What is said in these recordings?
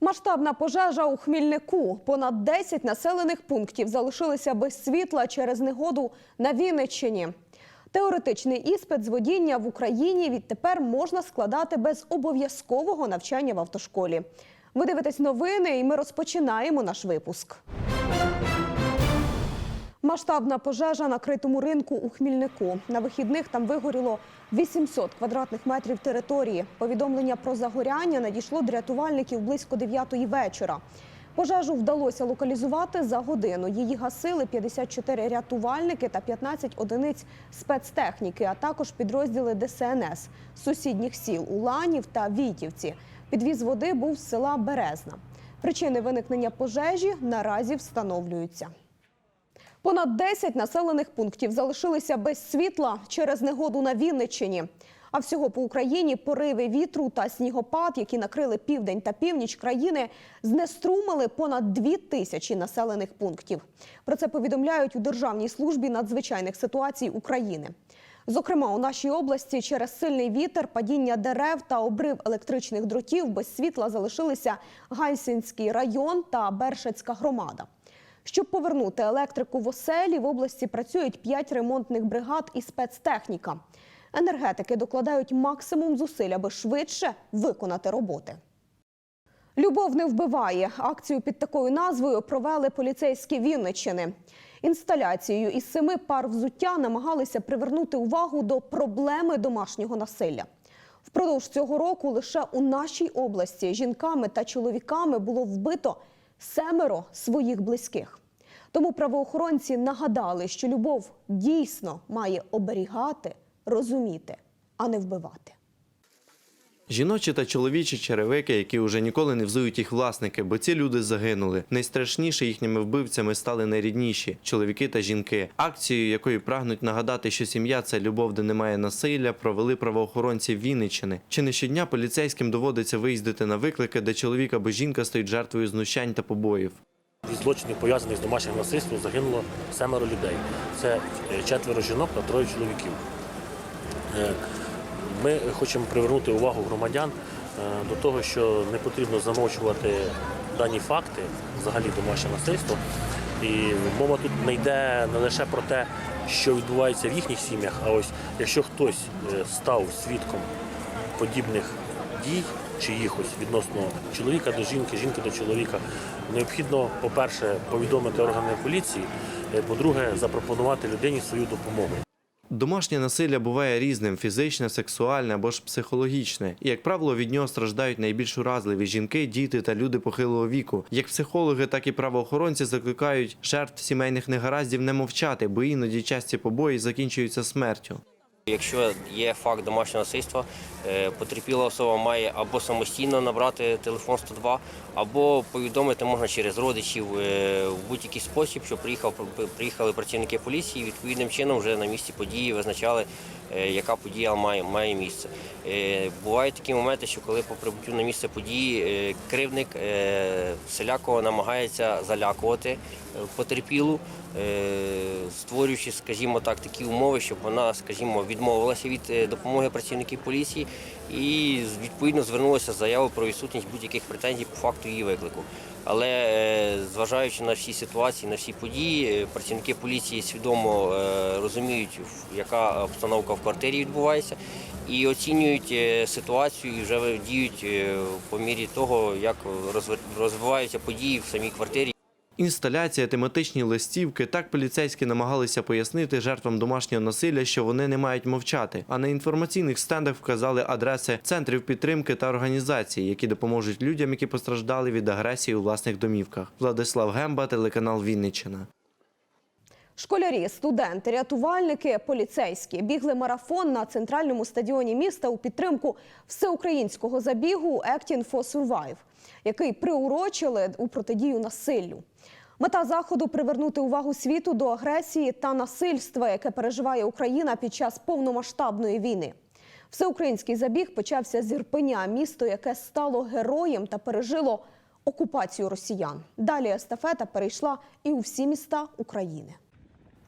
Масштабна пожежа у Хмільнику. Понад 10 населених пунктів залишилися без світла через негоду на Вінниччині. Теоретичний іспит з водіння в Україні відтепер можна складати без обов'язкового навчання в автошколі. Ви дивитесь новини, і ми розпочинаємо наш випуск. Масштабна пожежа на критому ринку у Хмільнику. На вихідних там вигоріло 800 квадратних метрів території. Повідомлення про загоряння надійшло до рятувальників близько 9-ї вечора. Пожежу вдалося локалізувати за годину. Її гасили 54 рятувальники та 15 одиниць спецтехніки, а також підрозділи ДСНС з сусідніх сіл Уланів та Вітівці. Підвіз води був з села Березна. Причини виникнення пожежі наразі встановлюються. Понад 10 населених пунктів залишилися без світла через негоду на Вінниччині. А всього по Україні пориви вітру та снігопад, які накрили південь та північ країни, знеструмили понад дві тисячі населених пунктів. Про це повідомляють у Державній службі надзвичайних ситуацій України. Зокрема, у нашій області через сильний вітер, падіння дерев та обрив електричних дротів без світла залишилися Гайсинський район та Бершацька громада. Щоб повернути електрику в оселі, в області працюють 5 ремонтних бригад і спецтехніка. Енергетики докладають максимум зусиль, аби швидше виконати роботи. Любов не вбиває. Акцію під такою назвою провели поліцейські Вінниччини. Інсталяцією із семи пар взуття намагалися привернути увагу до проблеми домашнього насилля. Впродовж цього року лише у нашій області жінками та чоловіками було вбито семеро своїх близьких. Тому правоохоронці нагадали, що любов дійсно має оберігати, розуміти, а не вбивати. Жіночі та чоловічі черевики, які вже ніколи не взують їх власники, бо ці люди загинули. Найстрашніше їхніми вбивцями стали найрідніші чоловіки та жінки. Акцію, якою прагнуть нагадати, що сім'я це любов, де немає насилля, провели правоохоронці Вінниччини. Чи не щодня поліцейським доводиться виїздити на виклики, де чоловік або жінка стають жертвою знущань та побоїв. Від злочинів, пов'язаних з домашнім насильством, загинуло семеро людей. Це е, четверо жінок та троє чоловіків. Ми хочемо привернути увагу громадян е, до того, що не потрібно замовчувати дані факти, взагалі домашнє насильство. І мова тут не йде не лише про те, що відбувається в їхніх сім'ях, а ось якщо хтось е, став свідком подібних дій чиїхось відносно чоловіка до жінки, жінки до чоловіка, необхідно, по-перше, повідомити органи поліції, е, по-друге, запропонувати людині свою допомогу. Домашнє насилля буває різним: фізичне, сексуальне або ж психологічне. І, як правило, від нього страждають найбільш уразливі жінки, діти та люди похилого віку. Як психологи, так і правоохоронці закликають жертв сімейних негараздів не мовчати, бо іноді часті побої закінчуються смертю. Якщо є факт домашнього насильства, е, потерпіла особа має або самостійно набрати телефон 102, або повідомити можна через родичів е, в будь-який спосіб, що приїхали працівники поліції. і Відповідним чином вже на місці події визначали, е, яка подія має, має місце. Бувають такі моменти, що коли по прибуттю на місце події кривник селякого намагається залякувати потерпілу, е, створюючи, скажімо так, такі умови, щоб вона, скажімо, відмовилася від е, допомоги працівників поліції і відповідно звернулася з заявою про відсутність будь-яких претензій по факту її виклику. Але е, зважаючи на всі ситуації, на всі події, працівники поліції свідомо розуміють, яка обстановка в квартирі відбувається, і оцінюють ситуацію і вже діють по мірі того, як розвиваються події в самій квартирі. Інсталяція, тематичні листівки. Так поліцейські намагалися пояснити жертвам домашнього насилля, що вони не мають мовчати. А на інформаційних стендах вказали адреси центрів підтримки та організацій, які допоможуть людям, які постраждали від агресії у власних домівках. Владислав Гемба, телеканал Вінниччина. Школярі, студенти, рятувальники, поліцейські бігли марафон на центральному стадіоні міста у підтримку всеукраїнського забігу «Acting for Survive», який приурочили у протидію насиллю. Мета заходу привернути увагу світу до агресії та насильства, яке переживає Україна під час повномасштабної війни. Всеукраїнський забіг почався з Ірпеня, місто, яке стало героєм та пережило окупацію росіян. Далі естафета перейшла і у всі міста України.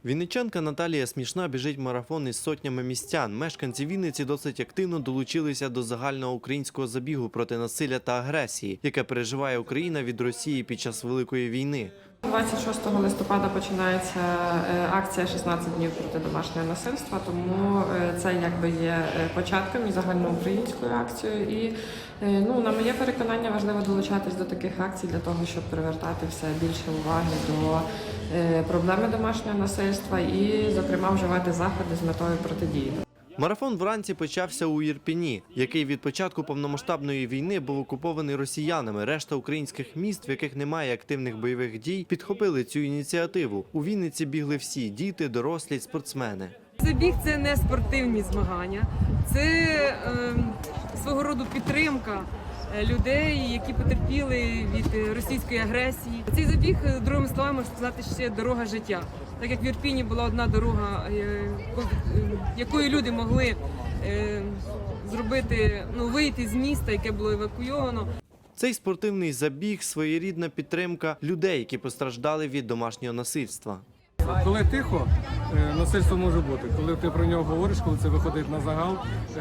Вінничанка Наталія Смішна біжить марафон із сотнями містян. Мешканці Вінниці досить активно долучилися до загального українського забігу проти насилля та агресії, яке переживає Україна від Росії під час Великої війни. 26 листопада починається е, акція «16 днів проти домашнього насильства, тому е, це якби є е, початком і загальноукраїнською акцією. І ну, на моє переконання важливо долучатись до таких акцій для того, щоб привертати все більше уваги до проблеми домашнього насильства і, зокрема, вживати заходи з метою протидії. Марафон вранці почався у Ірпіні, який від початку повномасштабної війни був окупований росіянами. Решта українських міст, в яких немає активних бойових дій, підхопили цю ініціативу. У Вінниці бігли всі діти, дорослі, спортсмени. Забіг це не спортивні змагання, це е, свого роду підтримка е, людей, які потерпіли від російської агресії. Цей забіг, другими словами, сказати, ще дорога життя. Так як в Ірпіні була одна дорога, е, е, якою люди могли е, зробити, ну вийти з міста, яке було евакуйовано. Цей спортивний забіг своєрідна підтримка людей, які постраждали від домашнього насильства. Коли тихо, насильство може бути. Коли ти про нього говориш, коли це виходить на загал, е,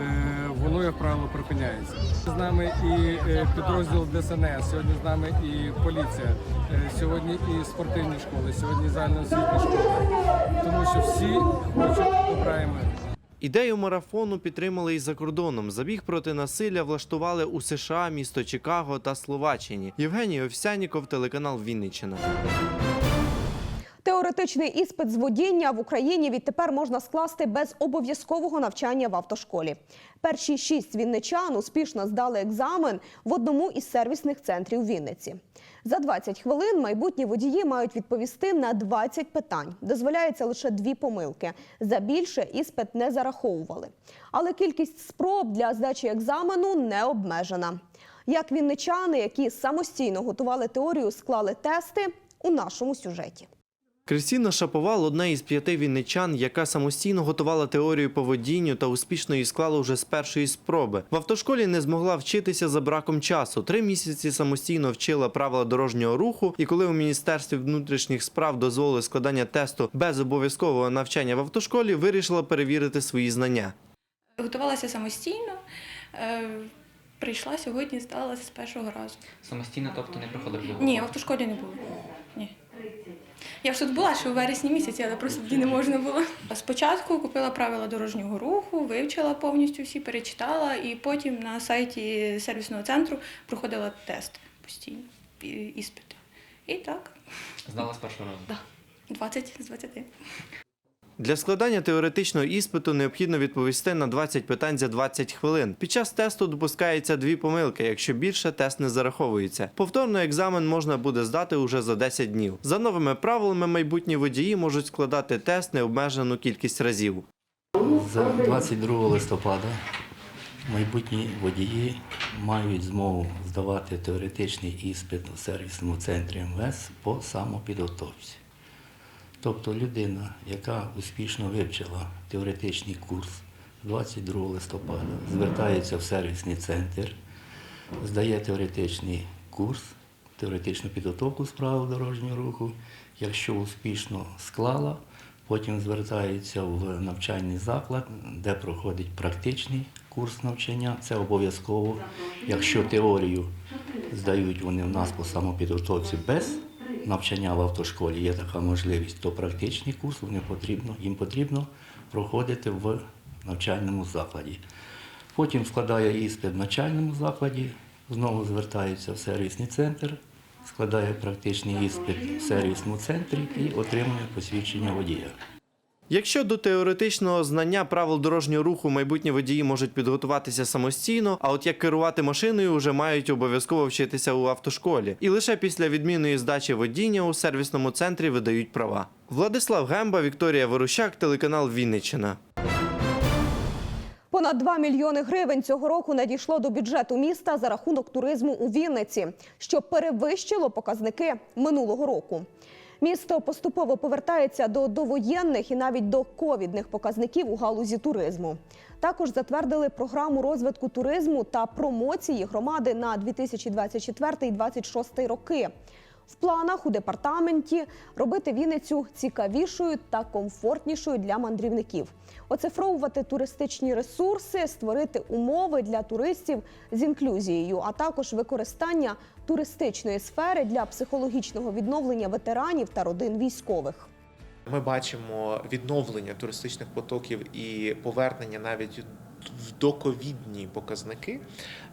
воно, як правило, припиняється. З нами і е, підрозділ ДСНС, сьогодні з нами і поліція, е, сьогодні і спортивні школи, сьогодні загальноосвітні школи. Тому що всі хочуть добра. Ідею марафону підтримали і за кордоном. Забіг проти насилля влаштували у США, місто Чикаго та Словаччині. Євгеній Овсяніков, телеканал Вінниччина. Теоретичний іспит з водіння в Україні відтепер можна скласти без обов'язкового навчання в автошколі. Перші шість вінничан успішно здали екзамен в одному із сервісних центрів Вінниці. За 20 хвилин майбутні водії мають відповісти на 20 питань. Дозволяється лише дві помилки. За більше іспит не зараховували. Але кількість спроб для здачі екзамену не обмежена. Як вінничани, які самостійно готували теорію, склали тести у нашому сюжеті. Крістіна Шаповал одна із п'яти вінничан, яка самостійно готувала теорію по водінню та успішно її склала вже з першої спроби. В автошколі не змогла вчитися за браком часу. Три місяці самостійно вчила правила дорожнього руху, і коли у міністерстві внутрішніх справ дозволили складання тесту без обов'язкового навчання в автошколі, вирішила перевірити свої знання. Готувалася самостійно. Е, Прийшла сьогодні, здалася з першого разу. Самостійно, тобто не проходив його? Ні, в автошколі не було. Я ж тут була ще у вересні місяці, але просто тоді не можна було. Спочатку купила правила дорожнього руху, вивчила повністю всі, перечитала, і потім на сайті сервісного центру проходила тест постійно, іспити. І так, Знала з першого разу? да, 20 з 20. Для складання теоретичного іспиту необхідно відповісти на 20 питань за 20 хвилин. Під час тесту допускається дві помилки. Якщо більше, тест не зараховується. Повторно екзамен можна буде здати уже за 10 днів. За новими правилами, майбутні водії можуть складати тест необмежену кількість разів. З 22 листопада майбутні водії мають змогу здавати теоретичний іспит у сервісному центрі МВС по самопідготовці. Тобто людина, яка успішно вивчила теоретичний курс 22 листопада, звертається в сервісний центр, здає теоретичний курс, теоретичну підготовку з правил дорожнього руху. Якщо успішно склала, потім звертається в навчальний заклад, де проходить практичний курс навчання. Це обов'язково. Якщо теорію здають вони в нас по самопідготовці без навчання в автошколі, є така можливість, то практичний курс вони потрібно, їм потрібно проходити в навчальному закладі. Потім складає іспит в навчальному закладі, знову звертається в сервісний центр, складає практичний іспит в сервісному центрі і отримує посвідчення водія. Якщо до теоретичного знання правил дорожнього руху майбутні водії можуть підготуватися самостійно, а от як керувати машиною вже мають обов'язково вчитися у автошколі. І лише після відмінної здачі водіння у сервісному центрі видають права. Владислав Гемба, Вікторія Ворущак, телеканал Вінниччина. Понад 2 мільйони гривень цього року надійшло до бюджету міста за рахунок туризму у Вінниці, що перевищило показники минулого року. Місто поступово повертається до довоєнних і навіть до ковідних показників у галузі туризму. Також затвердили програму розвитку туризму та промоції громади на 2024-2026 роки. В планах у департаменті робити Вінницю цікавішою та комфортнішою для мандрівників, оцифровувати туристичні ресурси, створити умови для туристів з інклюзією, а також використання туристичної сфери для психологічного відновлення ветеранів та родин військових. Ми бачимо відновлення туристичних потоків і повернення навіть в доковідні показники.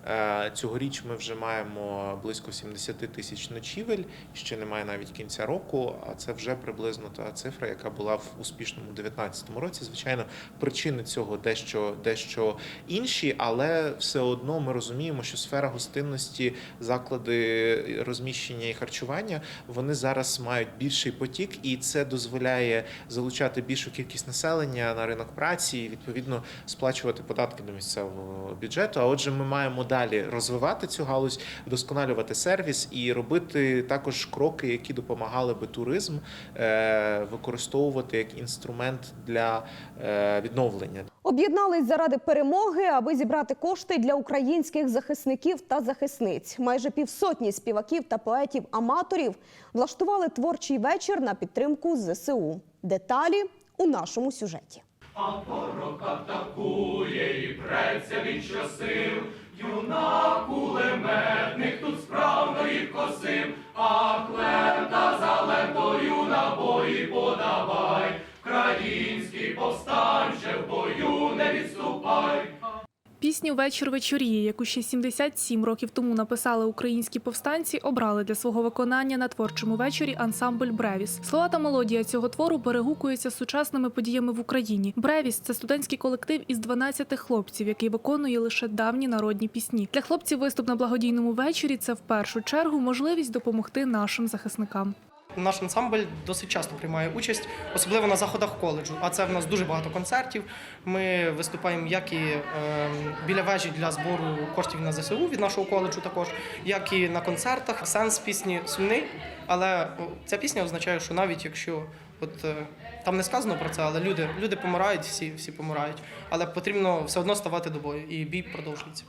Е, Цьогоріч ми вже маємо близько 70 тисяч ночівель, ще немає навіть кінця року, а це вже приблизно та цифра, яка була в успішному 2019 році. Звичайно, причини цього дещо, дещо інші, але все одно ми розуміємо, що сфера гостинності, заклади розміщення і харчування вони зараз мають більший потік, і це дозволяє залучати більшу кількість населення на ринок праці і відповідно сплачувати податки до місцевого бюджету. А отже, ми маємо далі розвивати цю галузь, вдосконалювати сервіс і робити також кроки, які допомагали би туризм е, використовувати як інструмент для е, відновлення. Об'єднались заради перемоги, аби зібрати кошти для українських захисників та захисниць. Майже півсотні співаків та поетів-аматорів влаштували творчий вечір на підтримку ЗСУ. Деталі у нашому сюжеті а порок атакує і преться від часів. Юнак кулеметник тут справно їх косив, а клета за лентою на бої подавай, Український повстанче в бою не відступай. Пісню Вечір вечоріє, яку ще 77 років тому написали українські повстанці, обрали для свого виконання на творчому вечорі ансамбль Бревіс. Слова та мелодія цього твору перегукуються з сучасними подіями в Україні. Бревіс це студентський колектив із 12 хлопців, який виконує лише давні народні пісні. Для хлопців виступ на благодійному вечорі це в першу чергу можливість допомогти нашим захисникам. Наш ансамбль досить часто приймає участь, особливо на заходах коледжу. А це в нас дуже багато концертів. Ми виступаємо як і е, біля вежі для збору коштів на ЗСУ від нашого коледжу, також як і на концертах. Сенс пісні сумний, але ця пісня означає, що навіть якщо от е, там не сказано про це, але люди, люди помирають, всі, всі помирають. Але потрібно все одно ставати до бою, і бій продовжується.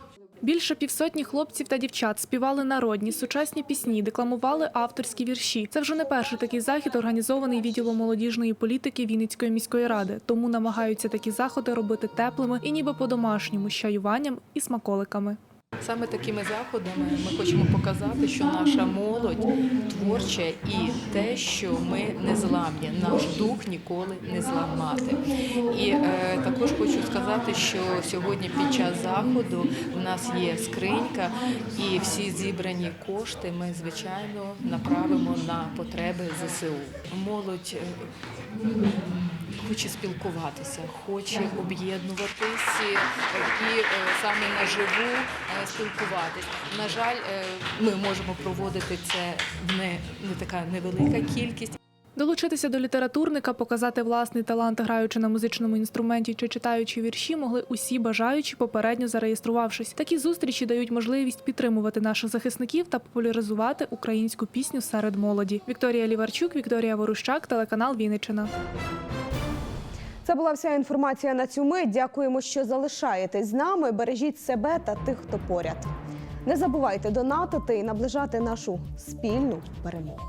Більше півсотні хлопців та дівчат співали народні сучасні пісні, декламували авторські вірші. Це вже не перший такий захід, організований відділом молодіжної політики Вінницької міської ради. Тому намагаються такі заходи робити теплими і ніби по-домашньому з чаюванням і смаколиками. Саме такими заходами ми хочемо показати, що наша молодь творча і те, що ми не зламні, наш дух ніколи не зламати. І е, також хочу сказати, що сьогодні під час заходу в нас є скринька, і всі зібрані кошти ми звичайно направимо на потреби ЗСУ. Молодь е, хоче спілкуватися, хоче об'єднуватися і е, саме наживу е, спілкуватись. На жаль, е, ми можемо проводити це не, не така невелика кількість. Долучитися до літературника, показати власний талант, граючи на музичному інструменті чи читаючи вірші, могли усі бажаючі, попередньо зареєструвавшись. Такі зустрічі дають можливість підтримувати наших захисників та популяризувати українську пісню серед молоді. Вікторія Ліварчук, Вікторія Ворущак, телеканал Вінниччина. Це була вся інформація на цю мить. Дякуємо, що залишаєтесь з нами. Бережіть себе та тих, хто поряд. Не забувайте донатити і наближати нашу спільну перемогу.